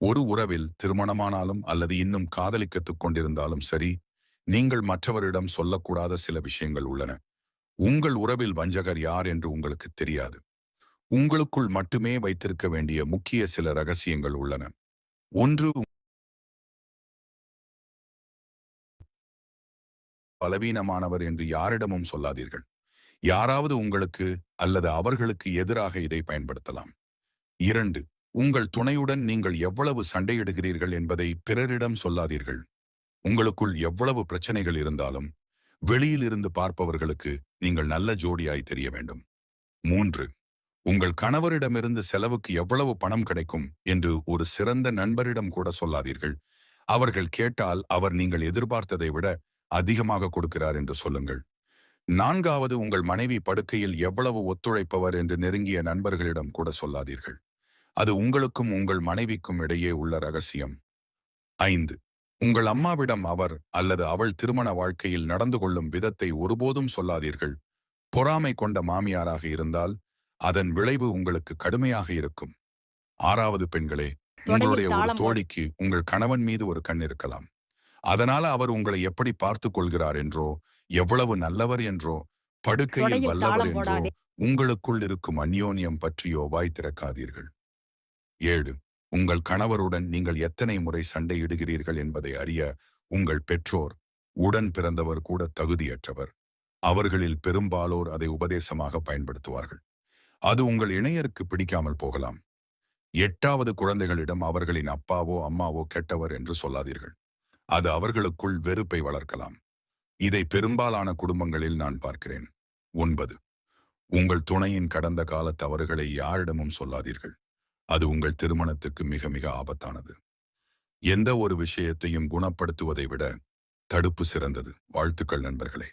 ஒரு உறவில் திருமணமானாலும் அல்லது இன்னும் காதலிக்கத்துக் கொண்டிருந்தாலும் சரி நீங்கள் மற்றவரிடம் சொல்லக்கூடாத சில விஷயங்கள் உள்ளன. உங்கள் உறவில் வஞ்சகர் யார் என்று உங்களுக்கு தெரியாது. உங்களுக்குள் மட்டுமே வைத்திருக்க வேண்டிய முக்கிய சில ரகசியங்கள் உள்ளன. ஒன்று பலவீனமானவர் என்று யாரிடமும் சொல்லாதீர்கள். யாராவது உங்களுக்கு அல்லது அவர்களுக்கு எதிராக இதை பயன்படுத்தலாம். இரண்டு உங்கள் துணையுடன் நீங்கள் எவ்வளவு சண்டையிடுகிறீர்கள் என்பதை பிறரிடம் சொல்லாதீர்கள். உங்களுக்குள் எவ்வளவு பிரச்சனைகள் இருந்தாலும் வெளியில் இருந்து பார்ப்பவர்களுக்கு நீங்கள் நல்ல ஜோடியாய் தெரிய வேண்டும். மூன்று உங்கள் கணவரிடமிருந்து செலவுக்கு எவ்வளவு பணம் கிடைக்கும் என்று ஒரு சிறந்த நண்பரிடம் கூட சொல்லாதீர்கள். அவர்கள் கேட்டால் அவர் நீங்கள் எதிர்பார்த்ததை விட அதிகமாக கொடுக்கிறார் என்று சொல்லுங்கள். நான்காவது உங்கள் மனைவி படுக்கையில் எவ்வளவு ஒத்துழைப்பவர் என்று நெருங்கிய நண்பர்களிடம் கூட சொல்லாதீர்கள். அது உங்களுக்கும் உங்கள் மனைவிக்கும் இடையே உள்ள ரகசியம். ஐந்து. உங்கள் அம்மாவிடம் அவர் அல்லது அவள் திருமண வாழ்க்கையில் நடந்து கொள்ளும் விதத்தை ஒருபோதும் சொல்லாதீர்கள். பொறாமை கொண்ட மாமியாராக இருந்தால் அதன் விளைவு உங்களுக்கு கடுமையாக இருக்கும். ஆறாவது பெண்களே உங்களுடைய ஒரு. தோழிக்கு உங்கள் கணவன் மீது ஒரு கண் இருக்கலாம். அதனால அவர் உங்களை எப்படி பார்த்துக் கொள்கிறார் என்றோ எவ்வளவு நல்லவர் என்றோ படுக்கையில் வல்லவர் என்றோ. உங்களுக்குள் இருக்கும் அந்யோன்யம் பற்றியோ வாய் திறக்காதீர்கள். ஏழு. உங்கள் கணவருடன் நீங்கள் எத்தனை முறை சண்டையிடுகிறீர்கள் என்பதை அறிய உங்கள் பெற்றோர் உடன் பிறந்தவர் கூட தகுதியற்றவர். அவர்களில் பெரும்பாலோர் அதை உபதேசமாக பயன்படுத்துவார்கள். அது உங்கள் இணையருக்கு பிடிக்காமல் போகலாம். எட்டாவது குழந்தைகளிடம் அவர்களின் அப்பாவோ அம்மாவோ கெட்டவர் என்று சொல்லாதீர்கள். அது அவர்களுக்குள் வெறுப்பை வளர்க்கலாம். இதை பெரும்பாலான குடும்பங்களில் நான் பார்க்கிறேன். ஒன்பது. உங்கள் துணையின் கடந்த கால தவறுகளை யாரிடமும் சொல்லாதீர்கள். அது உங்கள் திருமணத்துக்கு மிக மிக ஆபத்தானது. எந்த ஒரு விஷயத்தையும் குணப்படுத்துவதை விட தடுப்பு சிறந்தது. வாழ்த்துக்கள் நண்பர்களே.